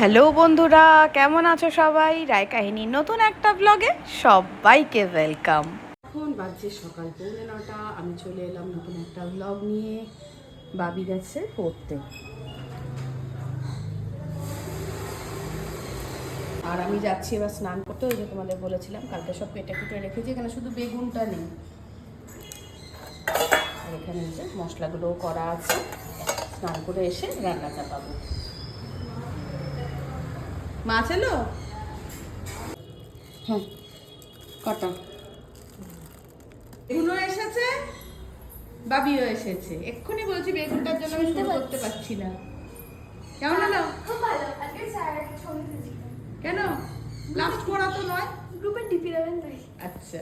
Hello বন্ধুরা, কেমন আছো সবাই? রায় কাহিনীর নতুন একটা ব্লগে সবাইকে ওয়েলকাম এখন বাজছে সকাল পৌনে নটা, আমি চলে এলাম নতুন একটা ব্লগ নিয়ে। বাবি গেছে পড়তে। আর আমি যাচ্ছি এবার স্নান করতে, ওই যে তোমাদের বলেছিলাম, কালকে সব পেটে কুটে রেখেছি, এখানে শুধু বেগুনটা নেই। এখানে যে মশলাগুলোও করা আছে। স্নান করে এসে রান্না চাপাবো। মাছ এলো? হ্যাঁ কটা? বেগুনও এসেছে বাবিও এসেছে। এক্ষুনি বলছি বেগুনটার জন্য আমি শুরু করতে পারছি না। কেমন হলো? খুব ভালো আজকে স্যার ছবি কেন? লাস্ট পড়া তো নয়? গ্রুপে টিপি দেবেন তাই। আচ্ছা।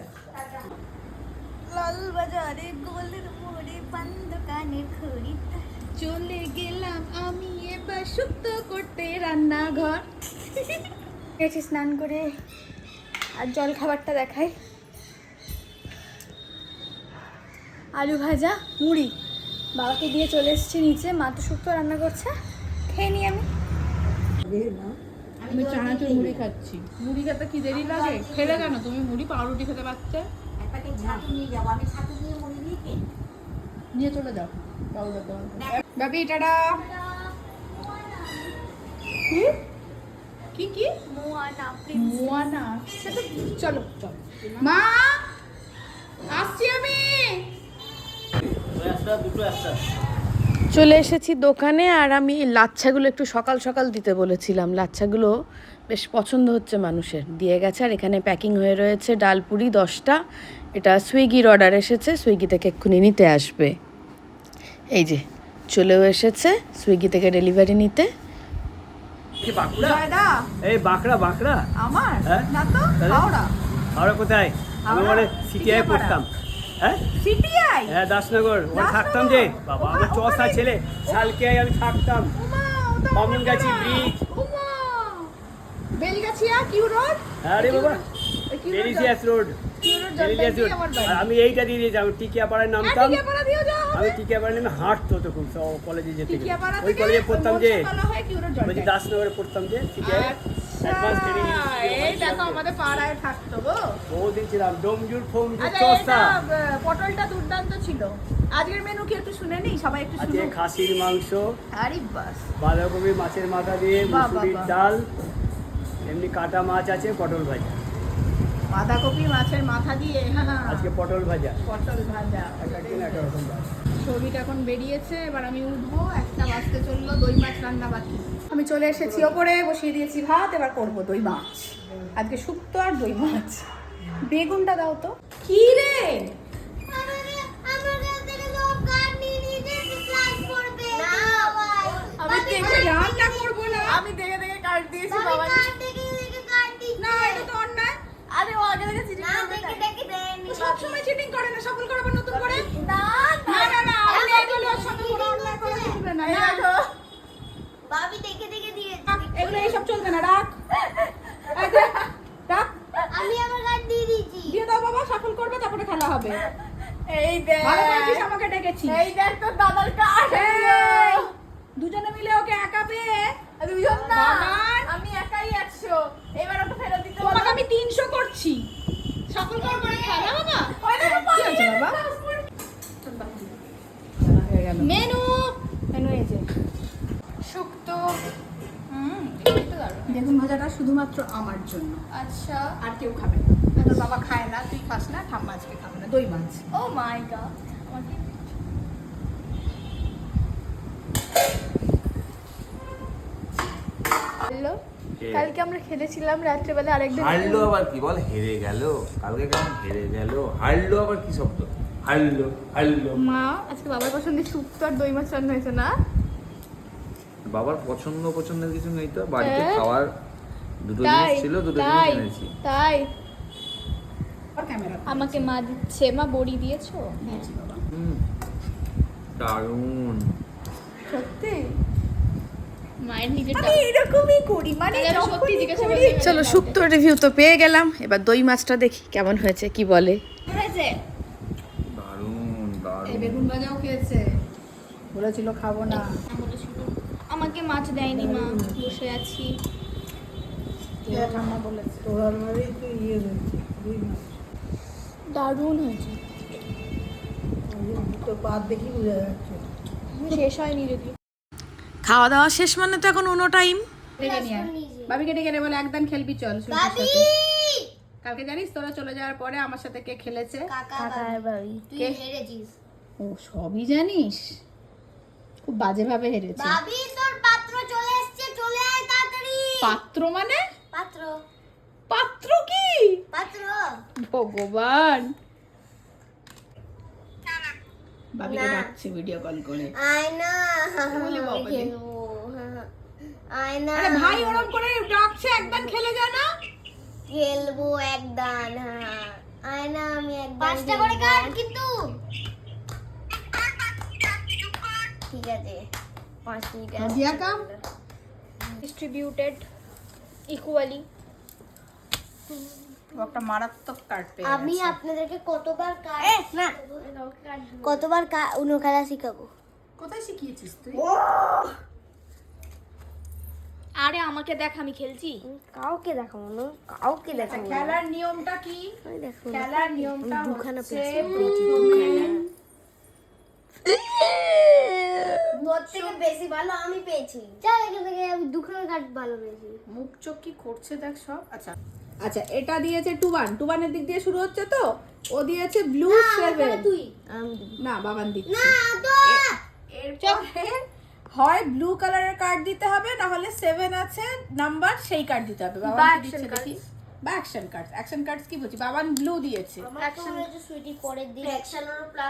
লাল বাজারে গোলের মোড়ে পান দোকানের খরিদ্দার চলে গেলাম আমি এবার শুক্তো করতে রান্নাঘর। গেছি স্নান করে আর জল খাবারটা দেখাই। আলু ভাজা মুড়ি। বাবাকে দিয়ে চলে এসেছি নিচে মা তো শুক্তো রান্না করছে খেয়ে নিই আমি। আমি চানাচুর মুড়ি খাচ্ছি। মুড়ি খেতে কি দেরি লাগে? খেলে কেন? তুমি মুড়ি পাউরুটি খেতে পারছে নিয়ে চলে যাও পাউডার দাও বাবি টাটা। কি? কি কি? মোয়ানা মোয়ানা সেটা চলো চলো। মা আসছি আমি। চলে এসেছি দোকানে আর আমি লাচ্ছাগুলো একটু সকাল সকাল দিতে বলেছিলাম। লাচ্ছাগুলো বেশ পছন্দ হচ্ছে মানুষের। দিয়ে গেছে আর এখানে প্যাকিং হয়ে রয়েছে ডালপুরি দশটা। এটা সুইগির অর্ডার এসেছে সুইগি থেকে এক্ষুনি নিতে আসবে। এই যে চলেও এসেছে সুইগি থেকে ডেলিভারি নিতে। কি বাঁকুড়া? এই বাঁকড়া বাঁকড়া। আমার? হ্যাঁ? না তো হাওড়া। হাওড়া কোথায়? আমি মানে সিটিআই। পড়তাম। হ্যাঁ? সিটিআই? হ্যাঁ দাসনগর। ওখানে থাকতাম যে। বাবা আমার চসা ছেলে। শালকে আমি থাকতাম। বামুন গাছি ব্রিজ বেলগাছিয়া কিউ রোড হ্যাঁ বাবা। এই ডেলিজিয়াস রোড আর আমি এইটা দিয়ে দিয়েছি আমি টিকিয়াপাড়ায় নামতাম। আমি টিকিয়াপাড়া নেমে হাঁটতো তো খুব কলেজে যেতে ওই কলেজে পড়তাম যে হয়ে বলছি দাসনগরে পড়তাম যে আচ্ছা, পাড়ায় আচ্ছা পটলটা দুর্দান্ত ছিল। আজকের মেনু কি একটু শুনে নিই সবাই একটু আছে খাসির মাংস আরে বাস। বাঁধাকপি মাছের মাথা দিয়ে মুসুরির ডাল এমনি কাটা মাছ আছে পটল ভাজা। বাঁধাকপি মাছের মাথা দিয়ে হ্যাঁ, আজকে পটল ভাজা। পটল ভাজা। ছবিটা এখন বেরিয়েছে এবার আমি উঠবো একটা বাজতে চলল দই মাছ রান্না বাকি। আমি চলে এসেছি ওপরে বসিয়ে দিয়েছি ভাত এবার করব দই মাছ। আজকে শুক্তো আর দই মাছ। বেগুনটা দাও তো। কি রে? না না। ভাবি দেখে। দেখে দিয়েছি এগুলো এইসব চলবে না রাখ। রাখ। আমি আমার কার্ড দিয়ে দিয়েছি। দিয়ে দাও বাবা সফল করবে তারপরে খেলা হবে। এই দেখ। ভালো করেছিস আমাকে ডেকেছিস। এই দেখ তোর দাদার কার্ড দুজনে মিলে ওকে একা পেয়ে দুজন না আমি একাই একশো। এবার ওটা ফেরত দিতে তোমাকে আমি তিনশো করছি। সফল কর করে খেলা বাবা? Menu menu. শুক্তো। বেগুন ভাজাটা শুধুমাত্র আমার জন্য। আচ্ছা। আর কেউ খাবে না। তোর বাবা খায় না তুই খাস না ঠাম্মা আজকে খাবে না দই মাছ। ও মাই গড। হ্যালো কালকে আমরা খেলেছিলাম রাত্রেবেলা আরেকদিন হারলো আবার কি? বল হেরে গেল। কালকে কেমন হেরে গেল? হারলো আবার কি শব্দ? হারলো হারলো। মা আজকে বাবার পছন্দের শুক্তো আর দই মাছ রান্না হয়েছে না? বাবার পছন্দ পছন্দের কিছু নেই তো বাড়িতে হ্যাঁ? খাওয়ার দুটো জিনিস ছিল দুটো জিনিস এনেছি। তাই। আর ক্যামেরা আমাকে মা দিচ্ছে মা বড়ি দিয়েছ? দিয়েছি বাবা। হুম দারুণ। সত্যি? মায়ের নিজের আমি এরকমই করি মানে চলো শুক্তো রিভিউ তো পেয়ে গেলাম এবার দই মাছটা দেখি কেমন হয়েছে কি বলে। হয়েছে? দারুণ এই বেগুন ভাজাও খেয়েছে বলেছিল খাব না। বলেছিল। আমাকে মাছ দেয়নি মা বসে আছি। বলেছে দারুণ হয়েছে। শেষ হয়নি যদি। খাওয়া দাওয়া শেষ মানে তো এখন অন্য টাইম ডেকে নিয়ে আয়। বাবিকে ডেকে নিয়ে বলে একদম খেলবি চল কালকে জানিস তোরা চলে যাওয়ার পরে আমার সাথে কে খেলেছে? ও সবই জানিস? খুব বাজে ভাবে হেরেছে ভাবি তোর পাত্র চলে এসেছে চলে আয় তাড়াতাড়ি পাত্র মানে? পাত্র। পাত্র কি? পাত্র। ভগবান। বাবিকে ডাকছে ভিডিও কল করে। আয়না। বলে বাবা আয়না। আরে ভাই ওরম করে ডাকছে একদম খেলে যা না? খেলব একদান হ্যাঁ। আয়না আমি একদম পাঁচটা করে কাট কিন্তু। ঠিক আছে। পাঁচ মিনিট দিয়া কাম। ডিস্ট্রিবিউটেড ইকুয়ালি একটা মারাত্মক কার্ড পেয়ে আমি আপনাদেরকে কতবার কাট না। কতবার কা- উনো খেলা শিখাবো? কোথায় শিখিয়েছিস তুই? আরে আমাকে দেখ আমি খেলছি। কাউকে দেখাবো না কাউকে দেখাবো খেলার নিয়মটা কি? খেলার নিয়মটা দুখানা হচ্ছে তোর থেকে বেশি ভালো আমি পেয়েছি। চল এখান থেকে আমি দুখানা কাট ভালো পেয়েছি। মুখ চোখ কি করছে দেখ সব? আচ্ছা। আচ্ছা এটা দিয়েছে টু ওয়ান টু ওয়ানের দিক দিয়ে শুরু হচ্ছে তো? ও দিয়েছে ব্লু সেভেন তুই। না বাবান দিচ্ছে। না এরপরে হয় ব্লু কালারের কার্ড দিতে হবে না হলে সেভেন আছে নাম্বার সেই কার্ড দিতে হবে। বাবা দিচ্ছে দেখি। বা অ্যাকশন কার্ড অ্যাকশন কার্ডস কি বলছি? বাবান ব্লু দিয়েছে।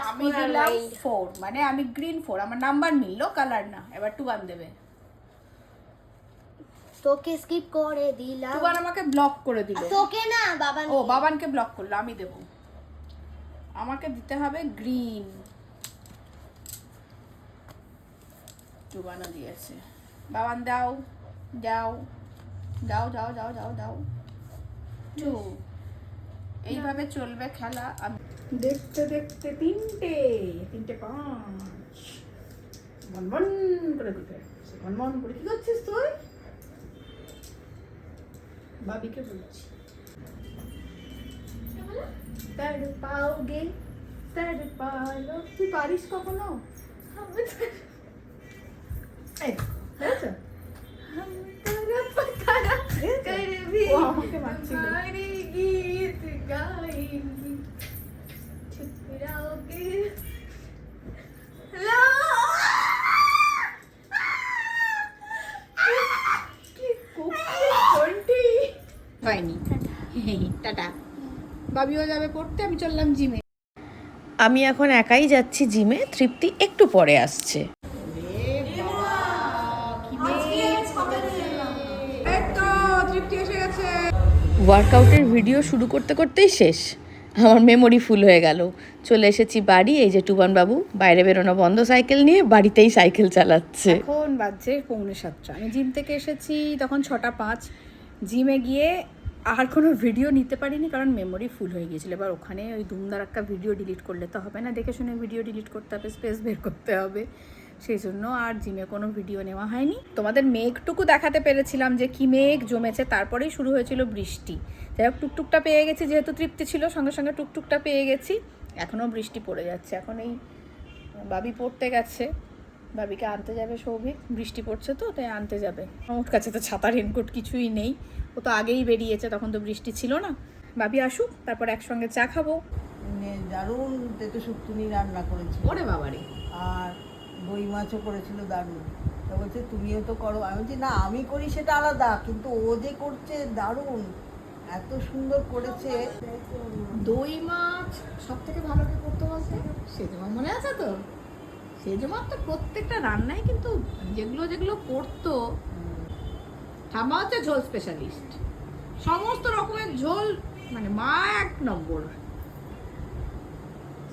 আমি দিলাম ফোর মানে আমি গ্রিন ফোর আমার নাম্বার মিললো কালার না। এবার টু ওয়ান দেবে। তোকে স্কিপ করে দিলাম। টু ওয়ান আমাকে ব্লক করে দিল। তোকে না বাবা ও বাবানকে ব্লক করল আমি দেব। আমাকে দিতে হবে গ্রিন চুবানো দিয়েছে। বাবান দাও দাও দাও দাও দাও দাও দাও। টু এইভাবে চলবে খেলা দেখতে দেখতে তিনটে তিনটে পাঁচ। করে দিতে। করে কি করছিস তুই? বাবিকে বলছি। তার পাওগে তার পালো তুই পারিস কখনো? এই, দেখেছ? বাবিও যাবে পড়তে? আমি চললাম জিমে। আমি এখন একাই যাচ্ছি জিমে তৃপ্তি একটু পরে আসছে। ওয়ার্কআউটের ভিডিও শুরু করতে করতেই শেষ। আমার মেমোরি ফুল হয়ে গেল। চলে এসেছি বাড়ি এই যে টুবান বাবু বাইরে বেরোনো বন্ধ সাইকেল নিয়ে বাড়িতেই সাইকেল চালাচ্ছে। এখন বাজছে পৌনে সাতটা। আমি জিম থেকে এসেছি তখন ছটা পাঁচ। জিমে গিয়ে আর কোনো ভিডিও নিতে পারিনি কারণ মেমোরি ফুল হয়ে গিয়েছিল। এবার ওখানে ওই ধুমধার একটা ভিডিও ডিলিট করলে তো হবে না। দেখে শুনে ভিডিও ডিলিট করতে হবে স্পেস বের করতে হবে। সেই জন্য আর জিমে কোনো ভিডিও নেওয়া হয়নি। তোমাদের মেঘটুকু দেখাতে পেরেছিলাম যে কি মেঘ জমেছে। তারপরেই শুরু হয়েছিল বৃষ্টি। যাই হোক, টুকটুকটা পেয়ে গেছি, যেহেতু তৃপ্তি ছিল, সঙ্গে সঙ্গে টুকটুকটা পেয়ে গেছি। এখনও বৃষ্টি পড়ে যাচ্ছে। এখন এই বাবি পড়তে গেছে। বাবিকে আনতে যাবে সৌভিক বৃষ্টি পড়ছে তো তাই আনতে যাবে। ওর কাছে তো ছাতা রেনকোট কিছুই নেই। ও তো আগেই বেরিয়েছে তখন তো বৃষ্টি ছিল না। বাবি আসুক তারপর একসঙ্গে চা খাব। দারুণ তেতো শুক্তুনি রান্না করেছিল ওরে বাবারে। আর দই মাছও করেছিল দারুণ। তা বলছে তুমিও তো করো। আমি বলছি না আমি করি সেটা আলাদা কিন্তু ও যে করছে দারুণ। এত সুন্দর করেছে। দই মাছ সব থেকে ভালো কি করতে বলতে? সেজমা মনে আছে তো। সেজমা তো প্রত্যেকটা রান্নায় কিন্তু যেগুলো যেগুলো করতো ঠাম্মা হচ্ছে ঝোল স্পেশালিস্ট সমস্ত রকমের ঝোল মানে মা এক নম্বর।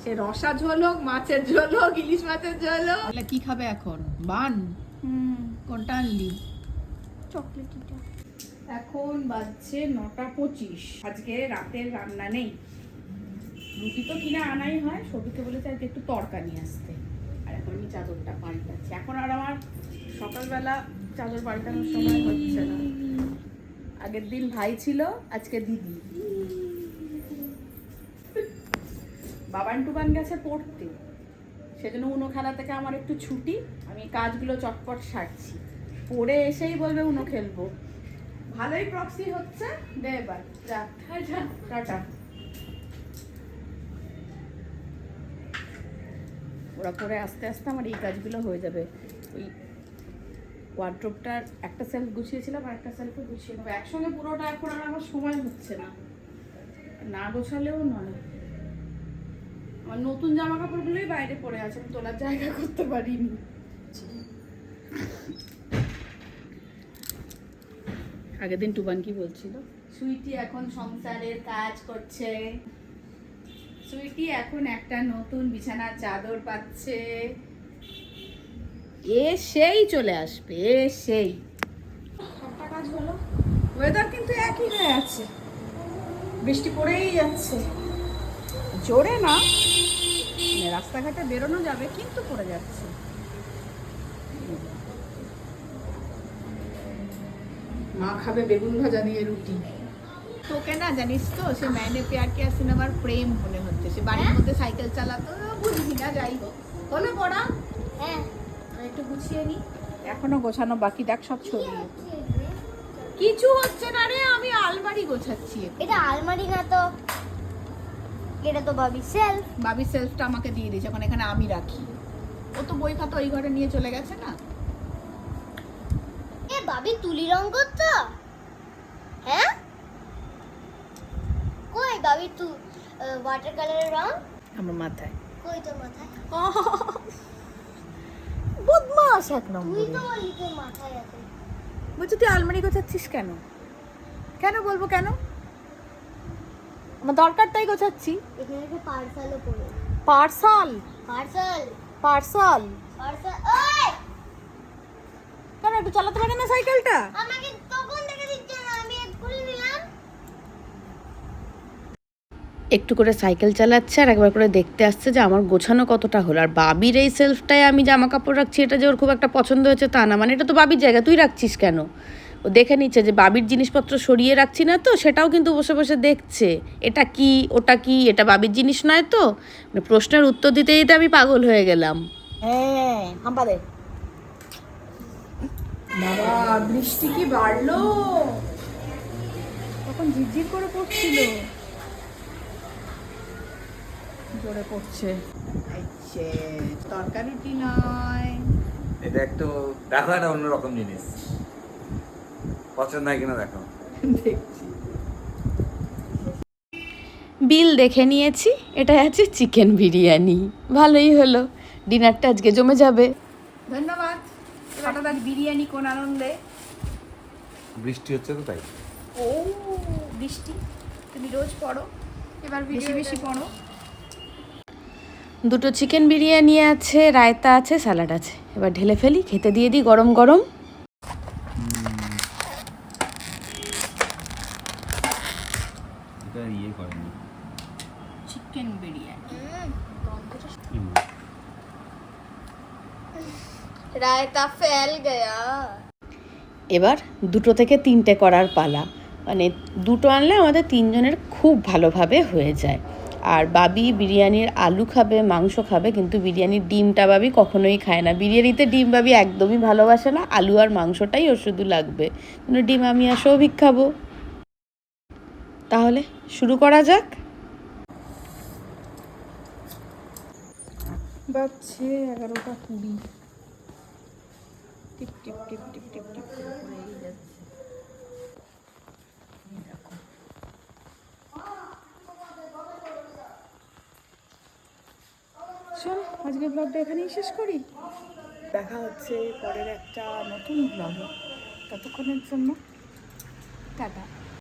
সে রসা ঝোল হোক মাছের ঝোল হোক ইলিশ মাছের ঝোল হোক। কি খাবে এখন? বান? কোনটা আনলি চকলেটিটা। এখন বাজছে নটা পঁচিশ। আজকে রাতের রান্না নেই। রুটি তো কিনে আনাই হয় সবিকে বলেছে আজকে একটু তরকা নিয়ে আসতে। এখন আমি চাদরটা পাল্টাচ্ছি। এখন আর আমার সকালবেলা চাদর পাল্টানোর সময় হচ্ছে না। আগের দিন ভাই ছিল, আজকে দিদি। বাবান টুবান গেছে পড়তে। সেজন্য উনো খেলা থেকে আমার একটু ছুটি, আমি কাজগুলো চটপট সারছি। পড়ে এসেই বলবে উনো খেলব। ভালোই প্রক্সি হচ্ছে। দে এবার যা যা। টাটা। ওরা পরে আস্তে আস্তে আমার এই কাজগুলো হয়ে যাবে। ওই ওয়ার্ড্রোপটার একটা সেলফ গুছিয়েছিলাম আর একটা সেলফে গুছিয়ে নেব। একসঙ্গে পুরোটা এখন আর আমার সময় হচ্ছে না। না গোছালেও নয়। আমার নতুন জামা কাপড়গুলোই বাইরে পড়ে আছে আমি তোলার জায়গা করতে পারিনি। আগের দিন টুবান কি বলছিল। সুইটি এখন সংসারের কাজ করছে। সুইটি এখন একটা নতুন বিছানার চাদর পাচ্ছে। এ সেই চলে আসবে এ সেই। একটা কাজ হলো ওয়েদার কিন্তু একই হয়ে আছে। বৃষ্টি পড়েই যাচ্ছে। জোরে না মানে রাস্তাঘাটে বেরোনো যাবে কিন্তু পড়ে যাচ্ছে। মা খাবে বেগুন ভাজা দিয়ে রুটি। তোকে না জানিস তো সে ম্যানে পেয়ার কেয়ার সিনেমার প্রেম মনে হচ্ছে। সে বাড়ির মধ্যে সাইকেল চালাতো বুঝবি না যাই হোক। হলো পড়া হ্যাঁ। আমি একটু গুছিয়ে নি। এখনও গোছানো বাকি দেখ সব ছড়িয়ে কিছু হচ্ছে না রে আমি আলমারি গোছাচ্ছি এটা আলমারি না তো? এটা তো বাবি সেলফ। বাবি সেলফটা আমাকে দিয়ে দিয়েছে এখন এখানে আমি রাখি। ও তো বই খাতা ওই ঘরে নিয়ে চলে গেছে না? এ বাবি তুলি রং করতো? হ্যাঁ? বাবি তু ওয়াটার কালারের রং? আমার মাথায়। কই তোর মাথায়? বদমাস এক তুই তো বললি তোর মাথায় আছে বলছি তুই আলমারি গোছাচ্ছিস কেন? কেন বলব কেন? আমার দরকার তাই গোছাচ্ছি। এখানে একটা পার্সেলও পড়ে। পার্সল পার্সেল পার্সল পার্সেল ওই! কেন একটু চালাতে পারে না সাইকেলটা? আমাকে তখন থেকে দিচ্ছে না আমি এক্ষুনি নিলাম একটু করে সাইকেল চালাচ্ছে আর একবার করে দেখতে আসছে যে আমার গোছানো কতটা হলো। আর বাবির এই সেলফটায় আমি জামা কাপড় রাখছি, এটা যে ওর খুব একটা পছন্দ হয়েছে তা না। মানে এটা তো বাবির জায়গা, তুই রাখছিস কেন? ও দেখে নিচ্ছে যে বাবির জিনিসপত্র সরিয়ে রাখছি না তো, সেটাও কিন্তু বসে বসে দেখছে। এটা কি, ওটা কি, এটা বাবির জিনিস নয় তো? মানে প্রশ্নের উত্তর দিতে দিতে আমি পাগল হয়ে গেলাম। হ্যাঁ বাবা, বৃষ্টি কি বাড়লো? তখন ঝিরঝির করে পড়ছিল। জোরে পড়ছে। আচ্ছা তরকারি রুটি নয়? এটা একটু দেখো একটা অন্যরকম জিনিস। পছন্দ হয় কিনা দেখো। দেখছি। বিল দেখে নিয়েছি এটা আছে চিকেন বিরিয়ানি। ভালোই হলো ডিনারটা আজকে জমে যাবে। ধন্যবাদ। দেখ বিরিয়ানি কোন আনন্দে? বৃষ্টি হচ্ছে তো তাই। ও বৃষ্টি। তুমি রোজ পড়ো। এবার বেশি বেশি পড়ো। দুটো চিকেন বিরিয়ানি আছে রায়তা আছে স্যালাড আছে। এবার ঢেলে ফেলি খেতে দিয়ে দিই গরম গরম। এটা ইয়ে চিকেন বিরিয়ানি। রায়তা ফেল গয়া। এবার দুটো থেকে তিনটে করার পালা। মানে দুটো আনলে আমাদের তিনজনের খুব ভালোভাবে হয়ে যায়। আর বাবি বিরিয়ানির আলু খাবে, মাংস খাবে, কিন্তু বিরিয়ানির ডিমটা বাবি কখনোই খায় না। বিরিয়ানিতে ডিম বাবি একদমই ভালোবাসে না, আলু আর মাংসটাই ওর শুধু লাগবে। কিন্তু ডিম আমি আর সৌভিক খাব। তাহলে শুরু করা যাক। এগারোটা কুড়ি। টিপ টিপ টিপ টিপ টিপ টিপ করেই যাচ্ছে এই দেখো। চল আজকে ব্লগটা এখানেই শেষ করি। দেখা হচ্ছে পরের একটা নতুন ব্লগে ততক্ষণের জন্য। টাটা।